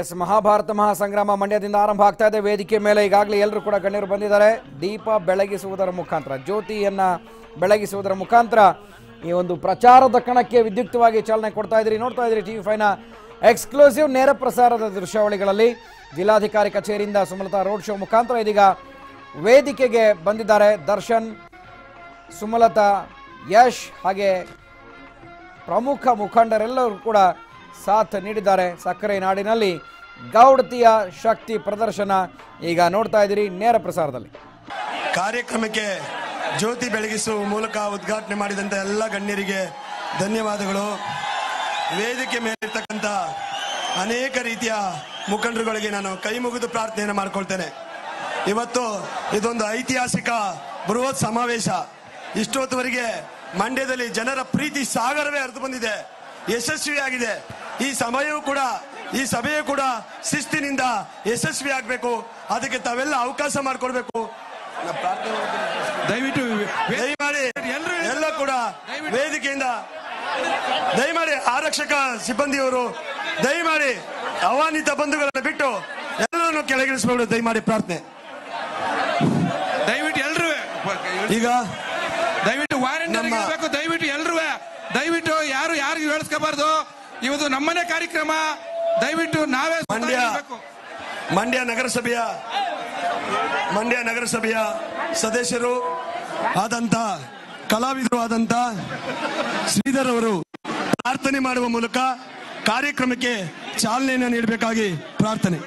S, Mahabharata ಮಹಾಸಂಗ್ರಾಮ ಮಂಡ್ಯದಿಂದ ಆರಂಭ ಆಗ್ತಾ ಇದೆ. ವೇದಿಕೆ ಮೇಲೆ ಈಗಾಗಲೇ ಎಲ್ಲರೂ ಕೂಡ ಗಣ್ಯರು ಬಂದಿದ್ದಾರೆ. ದೀಪ ಬೆಳಗಿಸುವುದರ ಮುಖಾಂತರ, ಜ್ಯೋತಿಯನ್ನ ಬೆಳಗಿಸುವುದರ ಮುಖಾಂತರ ಈ ಒಂದು ಪ್ರಚಾರದ ಕಣಕ್ಕೆ ವಿದ್ಯುಕ್ತವಾಗಿ ಚಾಲನೆ ಕೊಡ್ತಾ ಇದ್ರಿ. ನೋಡ್ತಾ ಇದ್ರಿ ಟಿವಿ ಫೈನ ಎಕ್ಸ್ಕ್ಲೂಸಿವ್ ನೇರ ಪ್ರಸಾರದ ದೃಶ್ಯಾವಳಿಗಳಲ್ಲಿ ಜಿಲ್ಲಾಧಿಕಾರಿ ಕಚೇರಿಯಿಂದ ಸುಮಲತಾ ರೋಡ್ ಶೋ ಮುಖಾಂತರ ಇದೀಗ ವೇದಿಕೆಗೆ ಬಂದಿದ್ದಾರೆ. ದರ್ಶನ್, ಸುಮಲತಾ, ಯಶ್ ಹಾಗೆ ಪ್ರಮುಖ ಮುಖಂಡರೆಲ್ಲರೂ ಕೂಡ ಸಾಥ್ ನೀಡಿದ್ದಾರೆ ಸಕ್ಕರೆ ನಾಡಿನಲ್ಲಿ ಗೌಡತಿಯ ಶಕ್ತಿ ಪ್ರದರ್ಶನ. ಈಗ ನೋಡ್ತಾ ಇದ್ದೀರಿ ನೇರ ಪ್ರಸಾರದಲ್ಲಿ. ಕಾರ್ಯಕ್ರಮಕ್ಕೆ ಜ್ಯೋತಿ ಬೆಳಗಿಸುವ ಮೂಲಕ ಉದ್ಘಾಟನೆ ಮಾಡಿದಂತ ಎಲ್ಲ ಗಣ್ಯರಿಗೆ ಧನ್ಯವಾದಗಳು. ವೇದಿಕೆ ಮೇಲಿರ್ತಕ್ಕಂಥ ಅನೇಕ ರೀತಿಯ ಮುಖಂಡರುಗಳಿಗೆ ನಾನು ಕೈ ಮುಗಿದು ಪ್ರಾರ್ಥನೆಯನ್ನು ಮಾಡ್ಕೊಳ್ತೇನೆ. ಇವತ್ತು ಇದೊಂದು ಐತಿಹಾಸಿಕ ಬೃಹತ್ ಸಮಾವೇಶ. ಇಷ್ಟೊತ್ತುವರೆಗೆ ಮಂಡ್ಯದಲ್ಲಿ ಜನರ ಪ್ರೀತಿ ಸಾಗರವೇ ಹರಿದು ಬಂದಿದೆ. ಯಶಸ್ವಿಯಾಗಿದೆ. ಈ ಸಮಯವೂ ಕೂಡ ಈ ಸಭೆಯೂ ಕೂಡ ಶಿಸ್ತಿನಿಂದ ಯಶಸ್ವಿ ಆಗಬೇಕು. ಅದಕ್ಕೆ ತಾವೆಲ್ಲ ಅವಕಾಶ ಮಾಡಿಕೊಡ್ಬೇಕು. ದಯವಿಟ್ಟು ದಯಮಾಡಿ ಎಲ್ರು ಎಲ್ಲ ಕೂಡ ವೇದಿಕೆಯಿಂದ ದಯಮಾಡಿ ಆರಕ್ಷಕ ಸಿಬ್ಬಂದಿಯವರು ದಯಮಾಡಿ ಅವಾನಿತ ಬಂಧುಗಳನ್ನು ಬಿಟ್ಟು ಎಲ್ಲರನ್ನು ಕೆಳಗಿಳಿಸಬಹುದು ದಯಮಾಡಿ ಪ್ರಾರ್ಥನೆ. ದಯವಿಟ್ಟು ಎಲ್ರು ಈಗ ದಯವಿಟ್ಟು ವಾರಂಟಿ ದಯವಿಟ್ಟು ಎಲ್ರು ದಯವಿಟ್ಟು ಯಾರು ಯಾರಿಗೂ ಹೇಳಿಸ್ಕೋಬಾರ್ದು. ಇವತ್ತು ನಮ್ಮನೆ ಕಾರ್ಯಕ್ರಮ ದಯವಿಟ್ಟು ನಾವೇ ಮಂಡ್ಯ ಮಂಡ್ಯ ನಗರಸಭೆಯ ಮಂಡ್ಯ ನಗರಸಭೆಯ ಸದಸ್ಯರು ಆದಂತ ಕಲಾವಿದರು ಆದಂತ ಶ್ರೀಧರ್ ಅವರು ಪ್ರಾರ್ಥನೆ ಮಾಡುವ ಮೂಲಕ ಕಾರ್ಯಕ್ರಮಕ್ಕೆ ಚಾಲನೆಯನ್ನು ನೀಡಬೇಕಾಗಿ ಪ್ರಾರ್ಥನೆ.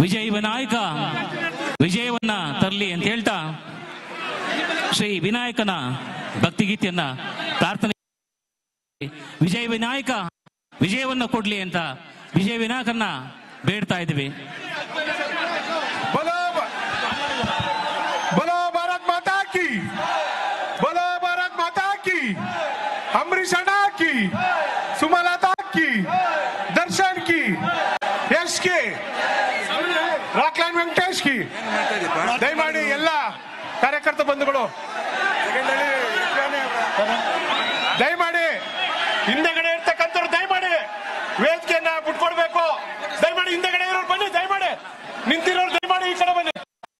ವಿಜಯ ನಾಯಕ. ವಿಜಯವನ್ನ ತರಲಿ ಅಂತ ಹೇಳ್ತಾ ಶ್ರೀ ವಿನಾಯಕನ ಭಕ್ತಿಗೀತೆಯನ್ನ ಪ್ರಾರ್ಥನೆ ವಿಜಯ ವಿನಾಯಕ, ವಿಜಯವನ್ನ ಕೊಡ್ಲಿ ಅಂತ ವಿಜಯ ವಿನಾಯಕನ್ನ ಬೇಡ್ತಾ ಇದ್ದೀವಿ. ದರ್ಶನ್ ಕಿ ಕಿ. ದಯಮಾಡಿ ಎಲ್ಲ ಕಾರ್ಯಕರ್ತ ಬಂಧುಗಳು.